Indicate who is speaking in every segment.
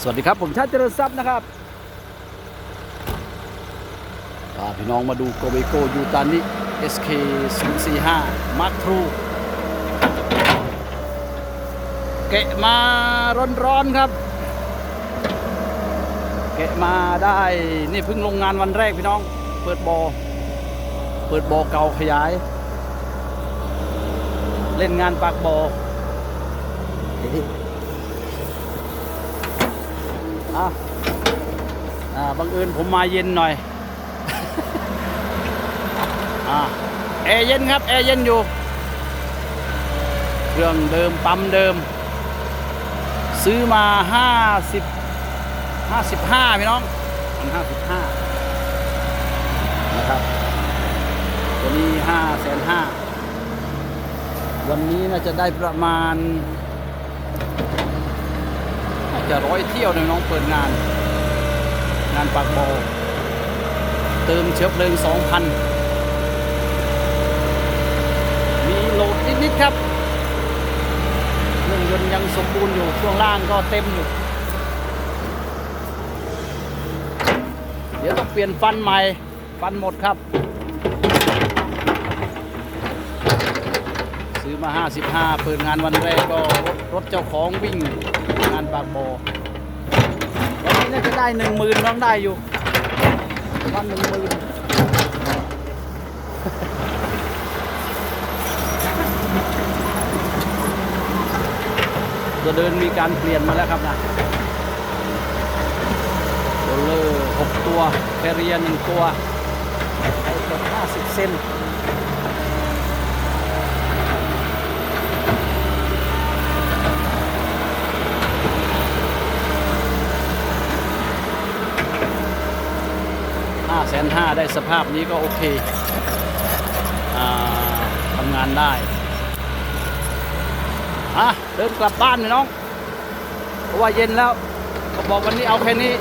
Speaker 1: สวัสดีครับ ผมชาติเจริญทรัพย์นะครับพาพี่น้องมาดูโกเบโกยูตานิ SK 045 Mark True เกะมาร้อนๆครับ เกะมาได้นี่เพิ่งลงงานวันแรกพี่น้อง เปิดบอเปิดบอเก่าขยาย เล่นงานปากบอ อะอ่าบังเอิญผมมาเย็นหน่อยอ่าแอร์เย็นครับแอร์เย็นอยู่ เครื่องเดิมปั๊มเดิม ซื้อมา 50 55 พี่น้องมัน55 นะครับ ตัวนี้5แสน5วันนี้น่าจะได้ประมาณ จะร้อยเที่ยวเลยน้องเปิดงาน งานปากบอเติมเชื้อเพลิง 2,000 มีโหลดนิดๆครับเครื่องยนต์ยังสมบูรณ์อยู่ช่วงล่างก็เต็มอยู่ เดี๋ยวต้องเปลี่ยนฟันใหม่ ฟันหมดครับ ซื้อ มา 55 เปิดงานวันแรกก็รถรถเจ้าของวิ่งงานปากบอวันนี้น่าจะได้หนึ่งหมื่นต้องได้อยู่วันหนึ่งหมื่นตัวเดินมีการเปลี่ยนมาแล้วครับนะโรลเลอร์หกตัวแคเรียนึ่งตัวไปเกือบห้าสิบเซน ห้าแสนห้าได้สภาพนี้ก็โอเคอทำงานได้อะเดินกลับบ้านเลยน้อง เพราะว่าเย็นแล้ว ก็บอกวันนี้เอาแค่นี้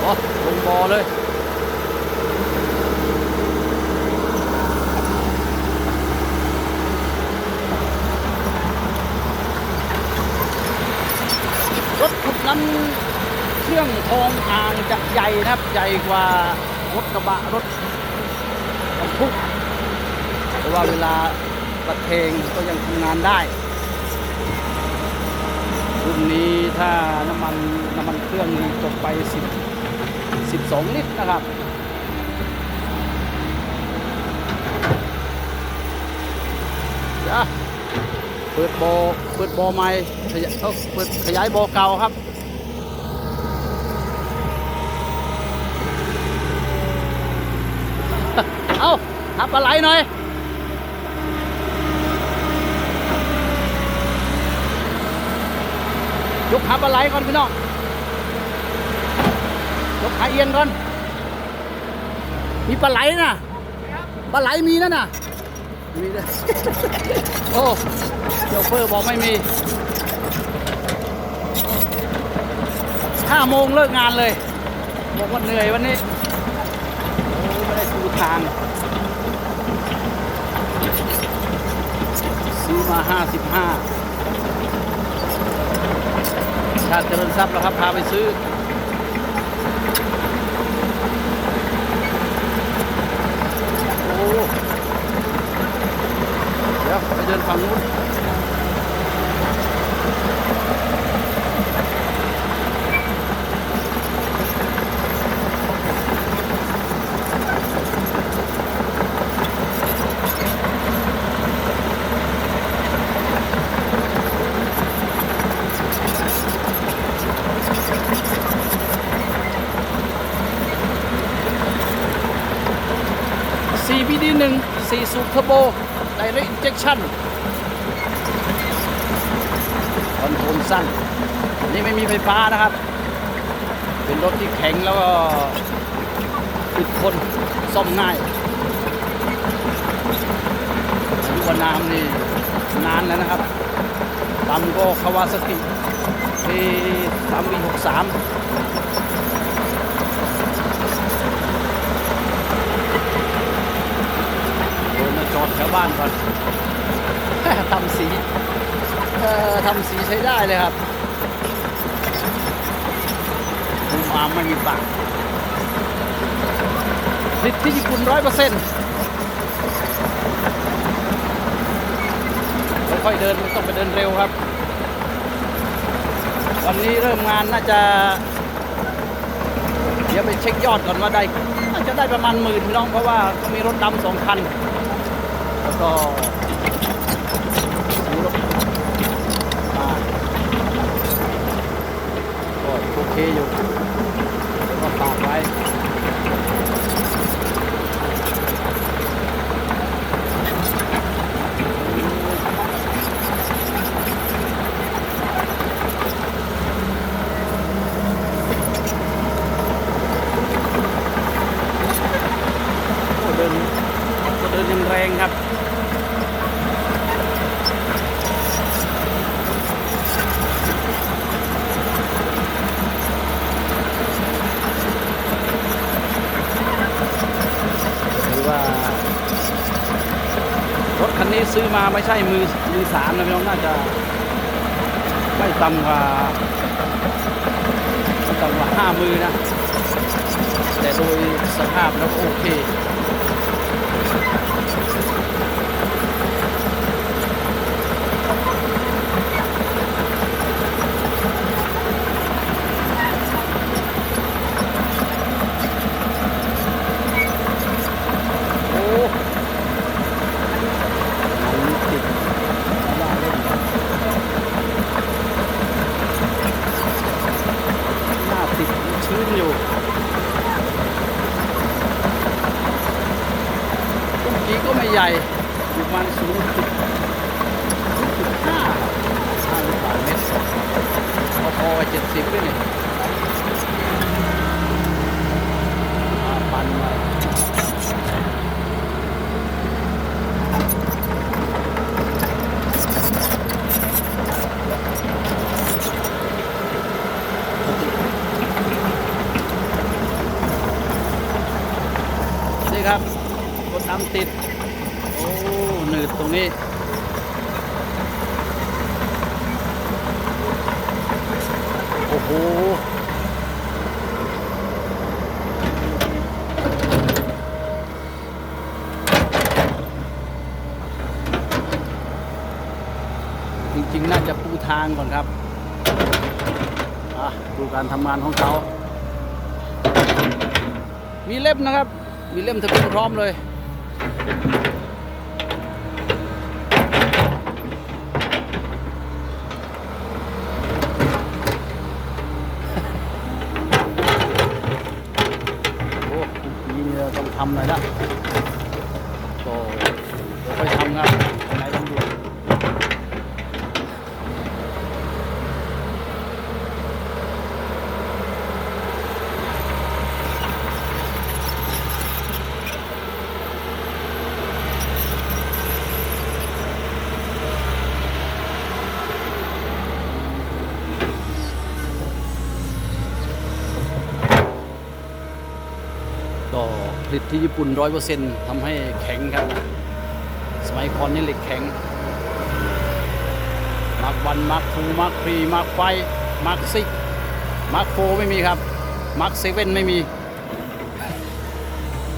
Speaker 1: โอ้ลงบอเลยรถขุดนั้นเค รื่องทองอ่างจะใหญ่นะครับใหญ่กว่ารถกระบะรถบรรทุกแต่ว่าเวลาประเทงก็ยังทำงานได้รุ่นนี้ถ้าน้ำมันน้ำมันเครื่องนี่ตกไป10 12 ลิตรนะครับเดี๋ยวเปิดโบเปิดโบใหม่ขยายเอ้าเปิดขยายโบเก่าครับ เอาหับปลาไหลหน่อยยกหาปลาไหลก่อนพี่น้องยกหาเอียนก่อน มีปลาไหลนะปลาไหลมีนั่นน่ะมีด้วยโอ้โชเฟอร์บอกไม่มีห้าโมงเลิกงานเลยบอกว่าเหนื่อยวันนี้ ทาง ซื้อมาห้าสิบห้าชาติเจริญทรัพย์แล้วครับ พาไปซื้อ สูบเทอร์โบไดเรกอินเจคชั่นคอนโทรลสั้นนี่ไม่มีไฟฟ้านะครับ เป็นรถที่แข็งแล้วก็ติดคนซ่อมง่ายยุวน้ำนี่นานแล้วนะครับตามก็คาวาสกิที่3 v 6 3 บ้านก่อนทำสีอทำสีใช้ได้เลยครับมุมอามไม่มีปากติดที่ญี่ปุ่นร้อยเปอร์เซ็นต์ค่อยๆเดินไม่ต้องไปเดินเร็วครับ วันนี้เริ่มงานน่าจะ เดี๋ยวไปเช็คยอดก่อนว่าได้น่าจะได้ประมาณหมื่นพี่น้องเพราะว่าก็มีรถดำสองคัน แล้วก็ซื้อรถมาก็โอเคอยู่แล้วก็ฝากไว้ โอ้เดินก็เดิน ยังแรงครับถือว่ารถคันนี้ซื้อมาไม่ใช่มือมือสามนะพี่น้องน่าจะไม่ต่ำกว่าต่ำกว่าห้ามือนะ แต่โดยสภาพแล้วโอเค โอ้อันนี้ติดว่าเล่นครับหน้าติดชื้นอยู่ ตุ้งกี้ก็ไม่ใหญ่ อยู่ประมาณศูนย์จุดจุดห้าห้าสิบสามเมตรพอๆเจ็ดสิบด้วยนี่มาปันมานี่ครับ รถน้ำติด โอ้หนืดตรงนี้โอ้โหจริงๆ น่าจะปูทางก่อนครับอะดูการทำงานของเขา มีเล่มนะครับ มีเล่มทะเบียนพร้อมเลย โอ้ทีนี้เราต้องทำหน่อยละก็เดี๋ยค่อยทำครับไหนต้องดูก็ผ ลิตที่ญี่ปุ่นร้อยเปอร์เซ็นต์ทำให้แข็งครับ สมัยก่อนนี่เหล็กแข็ง มาร์กวันมาร์กทูมาร์กทรีมาร์กไฟมาร์กซิกมาร์กโฟไม่มีครับมาร์กเซเว่นไม่มี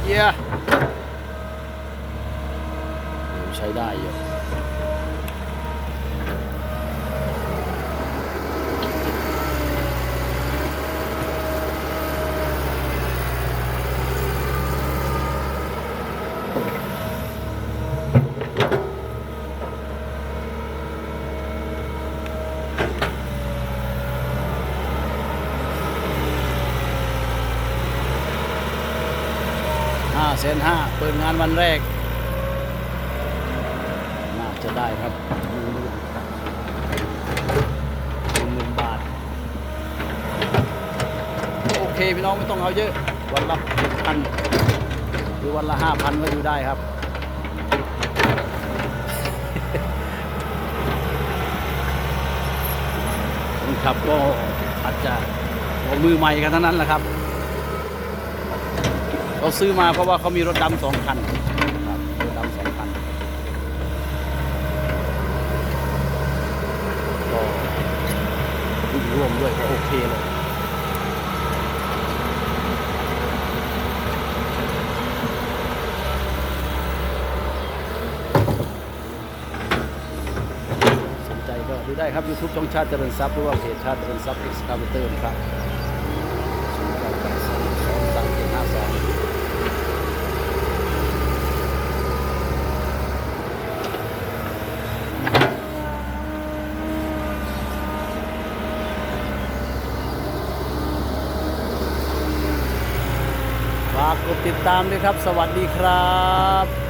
Speaker 1: เยี่ยใช้ได้อยู่ ปิดงานวันแรก น่าจะได้ครับหนึ่งหมื่นหนึ่งหมื่นบาท โอเคพี่น้องไม่ต้องเอาเยอะ วันละพันหรือวันละห้าพันก็อยู่ได้ครับคนขับก็อาจจะมือใหม่กันทั้งนั้นแหละครับ เราซื้อมาเพราะว่าเขามีรถดำสองคันครับรถดำสองคันมด้วยก็โอเคเลยสนใจก็ดูได้ครับ YouTube ช่องชาติเจริญทรัพย์หรือว่าเพจชาติเจริญทรัพย์เอ็กซ์คาเวเตอร์นะครับศูนย์เก้าแปดสองสองสามเจ็ดห้าสอง ฝากก ดติดตามด้วยครับ สวัสดีครับ